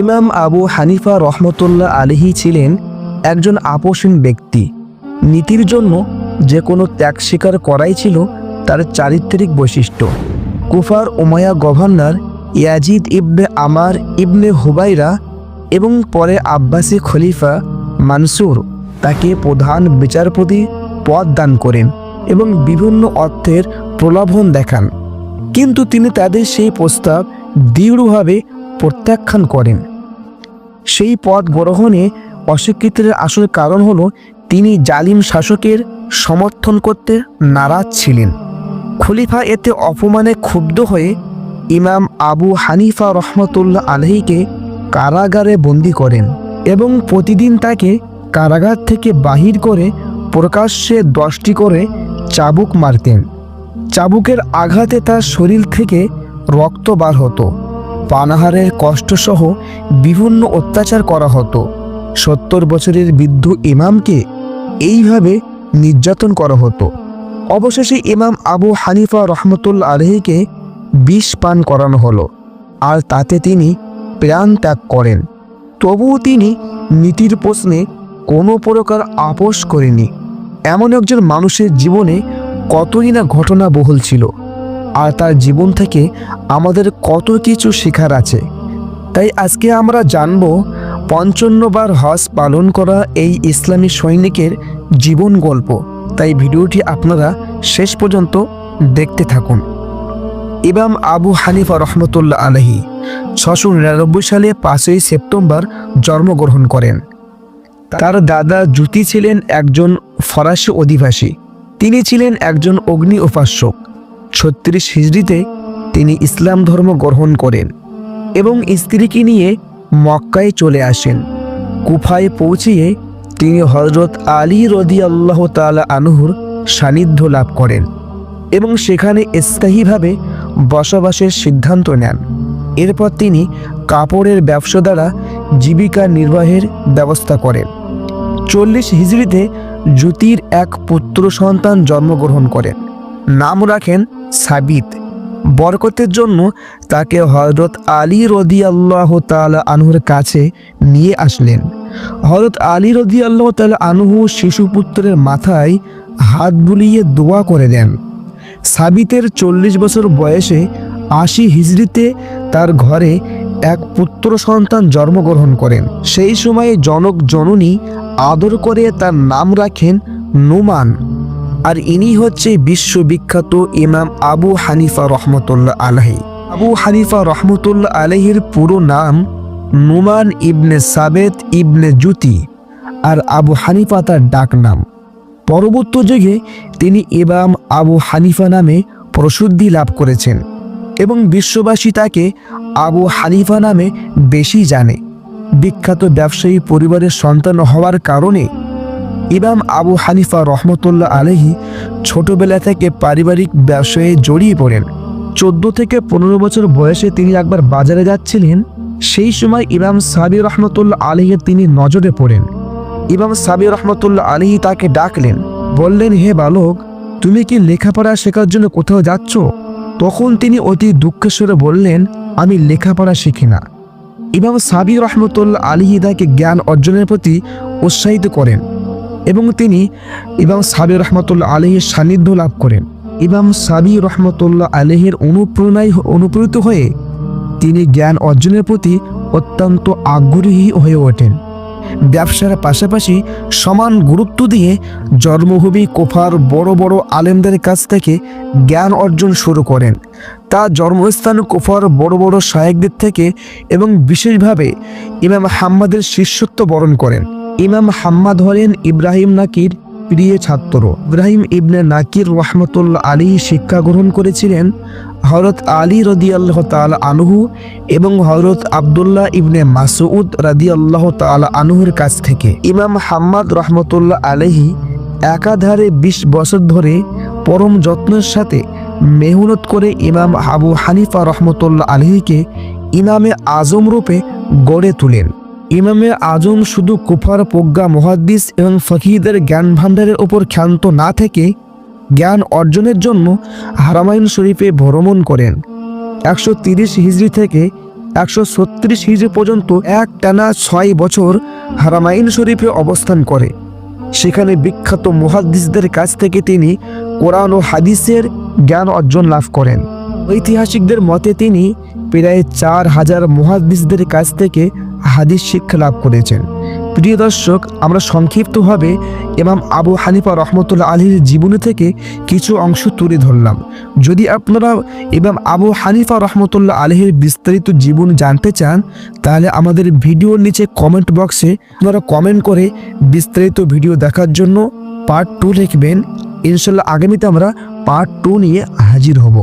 ইমাম আবু হানিফা রহমতুল্লাহ আলহি ছিলেন একজন আপোষহীন ব্যক্তি। নীতির জন্য যে কোনো ত্যাগ স্বীকার করাই ছিল তার চারিত্রিক বৈশিষ্ট্য। কুফার উমায়া গভর্নর ইয়াজিদ ইবনে আমার ইবনে হুবাইরা এবং পরে আব্বাসী খলিফা মানসুর তাকে প্রধান বিচারপতি পদ দান করেন এবং বিভিন্ন অর্থের প্রলোভন দেখান। কিন্তু তিনি তাদের সেই প্রস্তাব দৃঢ়ভাবে প্রত্যাখ্যান করেন। সেই পদ গ্রহণে অস্বীকৃতির আসল কারণ হলো, তিনি জালিম শাসকের সমর্থন করতে নারাজ ছিলেন। খলিফা এতে অপমানে ক্ষুব্ধ হয়ে ইমাম আবু হানিফা রহমতুল্লাহ আলহীকে কারাগারে বন্দি করেন এবং প্রতিদিন তাকে কারাগার থেকে বাহির করে প্রকাশ্যে দশটি করে চাবুক মারতেন। চাবুকের আঘাতে তার শরীর থেকে রক্ত বার হতো। পানাহারের কষ্টসহ বিভিন্ন অত্যাচার করা হতো। সত্তর বছরের বৃদ্ধ ইমামকে এইভাবে নির্যাতন করা হতো। অবশেষে ইমাম আবু হানিফা রহমতুল্লা আলহীকে বিষ পান করানো হলো। আর তাতে তিনি প্রাণ ত্যাগ করেন। তবুও তিনি নীতির প্রশ্নে কোনো প্রকার আপোষ করেনি এমন একজন মানুষের জীবনে কতই না ঘটনা বহুল ছিল। আর তার জীবন থেকে আমাদের কত কিছু শেখার আছে। তাই আজকে আমরা জানব পঞ্চান্নবার হজ পালন করা এই ইসলামী সৈনিকের জীবন গল্প। তাই ভিডিওটি আপনারা শেষ পর্যন্ত দেখতে থাকুন। ইমাম আবু হানিফা রহমতুল্লাহ আলহী ছশো নিরানব্বই সালে পাঁচই সেপ্টেম্বর জন্মগ্রহণ করেন। তার দাদা জুতি ছিলেন একজন ফরাসি অধিবাসী। তিনি ছিলেন একজন অগ্নি উপাস্যক। ছত্রিশ হিজড়িতে তিনি ইসলাম ধর্ম গ্রহণ করেন এবং স্ত্রীকে নিয়ে মক্কায় চলে আসেন। কুফায় পৌঁছিয়ে তিনি হজরত আলী রদি আল্লাহ তালা আনহুর সান্নিধ্য লাভ করেন এবং সেখানে স্থায়ীভাবে বসবাসের সিদ্ধান্ত নেন। এরপর তিনি কাপড়ের ব্যবসা দ্বারা জীবিকা নির্বাহের ব্যবস্থা করেন। চল্লিশ হিজড়িতে জ্যোতির এক পুত্র সন্তান জন্মগ্রহণ করেন। নাম রাখেন সাবিত বরকতের জন্য তাকে হজরত আলী রদি আল্লাহ তালা আনহুর কাছে নিয়ে আসলেন। হজরত আলী রদি আল্লাহ তালা আনহু শিশুপুত্রের মাথায় হাত বুলিয়ে দোয়া করে দেন। সাবিতের চল্লিশ বছর বয়সে আশি হিজড়িতে তার ঘরে এক পুত্র সন্তান জন্মগ্রহণ করেন। সেই সময়ে জনক জননী আদর করে তার নাম রাখেন নুমান। আর ইনি হচ্ছে বিশ্ববিখ্যাত ইমাম আবু হানিফা রহমতুল্লাহ আলহি আবু হানিফা রহমতুল্লাহ আলহির পুরো নাম নুমান ইবনে সাবেত ইবনে জুতি আর আবু হানিফা তার ডাক নাম। পরবর্তী যুগে তিনি ইমাম আবু হানিফা নামে প্রসিদ্ধি লাভ করেছেন এবং বিশ্ববাসী তাকে আবু হানিফা নামে বেশি জানে। বিখ্যাত ব্যবসায়ী পরিবারের সন্তান হওয়ার কারণে ইমাম আবু হানিফা রহমতুল্লাহ আলহি ছোটবেলা থেকে পারিবারিক ব্যবসায়ে জড়িয়ে পড়েন। চোদ্দ থেকে পনেরো বছর বয়সে তিনি একবার বাজারে যাচ্ছিলেন, সেই সময় ইমাম সাবি রহমতুল্লাহ আলহের তিনি নজরে পড়েন। ইমাম সাবি রহমতুল্লাহ আলহি তাকে ডাকলেন, বললেন, হে বালক, তুমি কি লেখাপড়া শেখার জন্য কোথাও যাচ্ছ? তখন তিনি অতি দুঃখের দুঃখেশ্বরে বললেন, আমি লেখাপড়া শিখি না। ইমাম সাবি রহমতুল্লাহ আলহি তাকে জ্ঞান অর্জনের প্রতি উৎসাহিত করেন। এবং তিনি ইমাম সাবি রহমতুল্লাহ আলহের সান্নিধ্য লাভ করেন। ইমাম সাবি রহমতুল্লাহ আলহের অনুপ্রেরণায় অনুপ্রেরিত হয়ে তিনি জ্ঞান অর্জনের প্রতি অত্যন্ত আগ্রহী হয়ে ওঠেন। ব্যবসার পাশাপাশি সমান গুরুত্ব দিয়ে জন্মভূমি কোফার বড় বড় আলেমদের কাছ থেকে জ্ঞান অর্জন শুরু করেন। তা জন্মস্থান কোফার বড় বড় শায়েকদের থেকে এবং বিশেষভাবে ইমাম হাম্মাদের শিষ্যত্ব বরণ করেন। ইমাম হাম্মাদ হলেন ইব্রাহিম নাকির প্রিয় ছাত্র। ইব্রাহিম ইবনে নাকির রহমতুল্লাহ আলী শিক্ষা গ্রহণ করেছিলেন হরত আলী রদি আল্লাহ তাল আনহু এবং হরত আবদুল্লাহ ইবনে মাসুদ রাদি আল্লাহ তাল আনহুর কাছ থেকে। ইমাম হাম্মাদ রহমতুল্লাহ আলহি একাধারে ২০ বছর ধরে পরম যত্নের সাথে মেহনত করে ইমাম আবু হানিফা রহমতুল্লাহ আলহিকে ইমামে আজম রূপে গড়ে তোলেন। ইমামে আজম শুধু কুফার প্রজ্ঞা মহাদ্দিস এবং ফকিরদের জ্ঞান ভাণ্ডারের ওপর ক্ষান্ত না থেকে জ্ঞান অর্জনের জন্য হারামাইন শরীফে ভ্রমণ করেন। একশো তিরিশ হিজড়ি থেকে একশো ছত্রিশ হিজড়ি পর্যন্ত এক টানা ছয় বছর হারামাইন শরীফে অবস্থান করে। সেখানে বিখ্যাত মুহাদ্দিসদের কাছ থেকে তিনি কোরআন ও হাদিসের জ্ঞান অর্জন লাভ করেন। ঐতিহাসিকদের মতে তিনি প্রায় চার হাজার মুহাদ্দিসদের কাছ থেকে হাদিস শিক্ষা লাভ করেছেন। প্রিয় দর্শক, আমরা সংক্ষিপ্তভাবে ইমাম আবু হানিফা রহমতুল্লাহ আলীর জীবনী থেকে কিছু অংশ তুলে ধরলাম। যদি আপনারা ইমাম আবু হানিফা রহমতুল্লাহ আলহির বিস্তারিত জীবন জানতে চান, তাহলে আমাদের ভিডিওর নিচে কমেন্ট বক্সে আপনারা কমেন্ট করে বিস্তারিত ভিডিও দেখার জন্য পার্ট টু লিখবেন। ইনশাল্লাহ আগামীতে আমরা পার্ট টু নিয়ে হাজির হব।